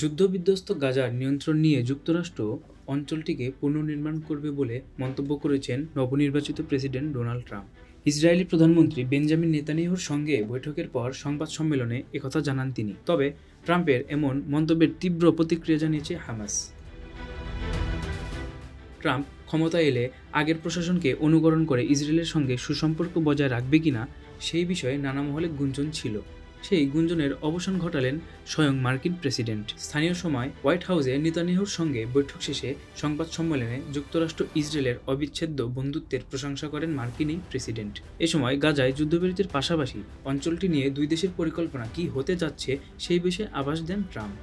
যুদ্ধবিধ্বস্ত গাজার নিয়ন্ত্রণ নিয়ে যুক্তরাষ্ট্র অঞ্চলটিকে পুনর্নির্মাণ করবে বলে মন্তব্য করেছেন নবনির্বাচিত প্রেসিডেন্ট ডোনাল্ড ট্রাম্প। ইসরায়েলি প্রধানমন্ত্রী বেঞ্জামিন নেতানিয়াহুর সঙ্গে বৈঠকের পর সংবাদ সম্মেলনে একথা জানান তিনি। তবে ট্রাম্পের এমন মন্তব্যের তীব্র প্রতিক্রিয়া জানিয়েছে হামাস। ট্রাম্প ক্ষমতা এলে আগের প্রশাসনকে অনুকরণ করে ইসরায়েলের সঙ্গে সুসম্পর্ক বজায় রাখবে কিনা সেই বিষয়ে নানা মহলে গুঞ্জন ছিল। সেই গুঞ্জনের অবসান ঘটালেন স্বয়ং মার্কিন প্রেসিডেন্ট। স্থানীয় সময় হোয়াইট হাউসে নেতানিয়াহুর সঙ্গে বৈঠক শেষে সংবাদ সম্মেলনে যুক্তরাষ্ট্র ইসরায়েলের অবিচ্ছেদ্য বন্ধুত্বের প্রশংসা করেন মার্কিন এই প্রেসিডেন্ট। এ সময় গাজায় যুদ্ধবিরতির পাশাপাশি অঞ্চলটি নিয়ে দুই দেশের পরিকল্পনা কী হতে যাচ্ছে সেই বিষয়ে আভাস দেন ট্রাম্প।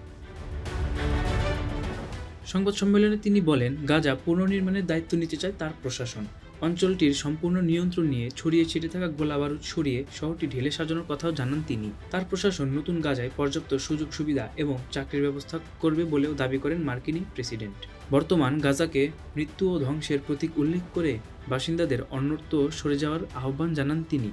সংবাদ সম্মেলনে তিনি বলেন, গাজা পুনর্নির্মাণের দায়িত্ব নিতে চায় তার প্রশাসন। অঞ্চলটির সম্পূর্ণ নিয়ন্ত্রণ নিয়ে ছড়িয়ে ছিটে থাকা গোলাবারুদ ছড়িয়ে শহরটি ঢেলে সাজানোর কথাও জানান তিনি। তার প্রশাসন নতুন গাজায় পর্যাপ্ত সুযোগ সুবিধা এবং চাকরির ব্যবস্থা করবে বলেও দাবি করেন মার্কিনি প্রেসিডেন্ট। বর্তমান গাজাকে মৃত্যু ও ধ্বংসের প্রতীক উল্লেখ করে বাসিন্দাদের অন্যত্র সরে যাওয়ার আহ্বান জানান তিনি।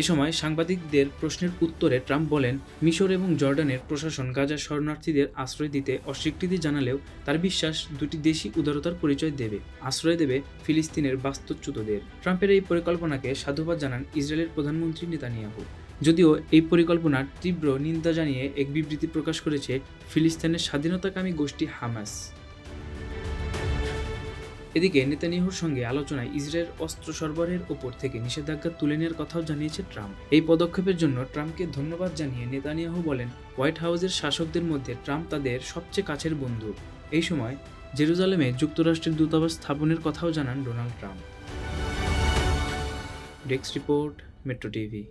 এ সময় সাংবাদিকদের প্রশ্নের উত্তরে ট্রাম্প বলেন, মিশর এবং জর্ডানের প্রশাসন গাজার শরণার্থীদের আশ্রয় দিতে অস্বীকৃতি জানালেও তার বিশ্বাস দুটি দেশই উদারতার পরিচয় দেবে, আশ্রয় দেবে ফিলিস্তিনের বাস্তুচ্যুতদের। ট্রাম্পের এই পরিকল্পনাকে সাধুবাদ জানান ইসরায়েলের প্রধানমন্ত্রী নেতানিয়াহু। যদিও এই পরিকল্পনার তীব্র নিন্দা জানিয়ে এক বিবৃতি প্রকাশ করেছে ফিলিস্তিনের স্বাধীনতাকামী গোষ্ঠী হামাস। এদিকে নেতানিয়াহুর সঙ্গে আলোচনায় ইসরায়েল অস্ত্র সরবরাহের ওপর থেকে নিষেধাজ্ঞা তুলে নেওয়ার কথাও জানিয়েছে ট্রাম্প। এই পদক্ষেপের জন্য ট্রাম্পকে ধন্যবাদ জানিয়ে নেতানিয়াহু বলেন, হোয়াইট হাউসের শাসকদের মধ্যে ট্রাম্প তাদের সবচেয়ে কাছের বন্ধু। এই সময় জেরুজালেমে যুক্তরাষ্ট্রের দূতাবাস স্থাপনের কথাও জানান Donald Trump. Desk report, metro TV.